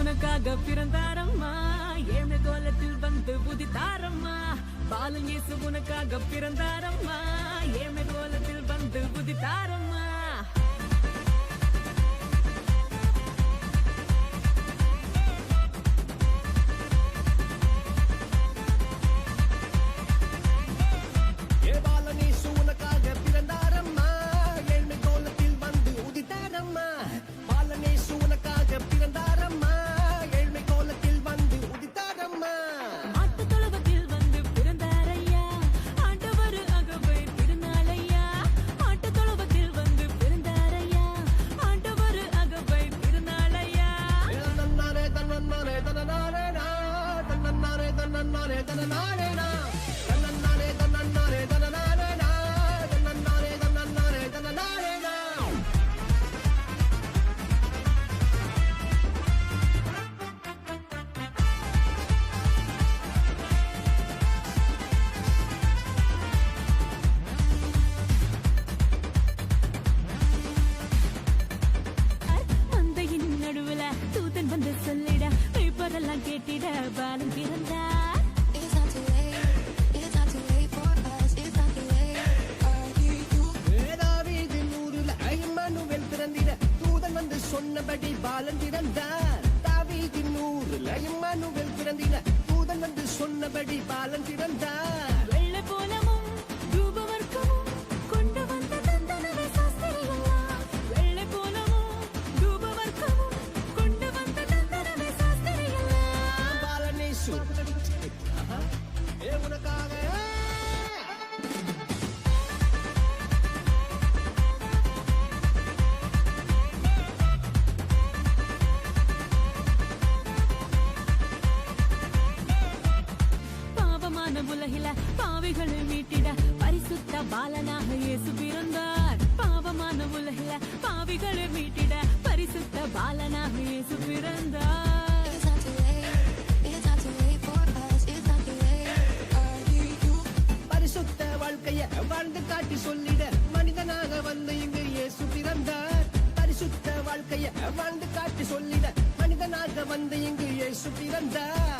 உனக்காக பிறந்தாரம்மா. ஏழு கோலத்தில் வந்து புதித்தாரம்மா பாலங்கேசு உனக்காக பிறந்தாரம்மா. பிறந்திட தூதன் வந்து சொன்னபடி பாலன் பிறந்தார். தாவீதின் ஊரில் ஐமானுவேல் பிறந்திட தூதன் வந்து சொன்னபடி பாலன் பிறந்தார். பாவமான உலகில பாவிகளை மீட்டிட பரிசுத்த பாலனாக இயேசு பிறந்தார். பாவமான உலகில பாவிகளை மீட்டிட பரிசுத்த பாலனாக இயேசு பிறந்தார். பரிசுத்த வாழ்க்கைய வாழ்ந்து காட்டி சொல்லிட மனிதனாக வந்து இங்கு இயேசு பிறந்தார். பரிசுத்த வாழ்க்கைய வாழ்ந்து காட்டி சொல்லிட மனிதனாக வந்து இங்கு இயேசு பிறந்தார்.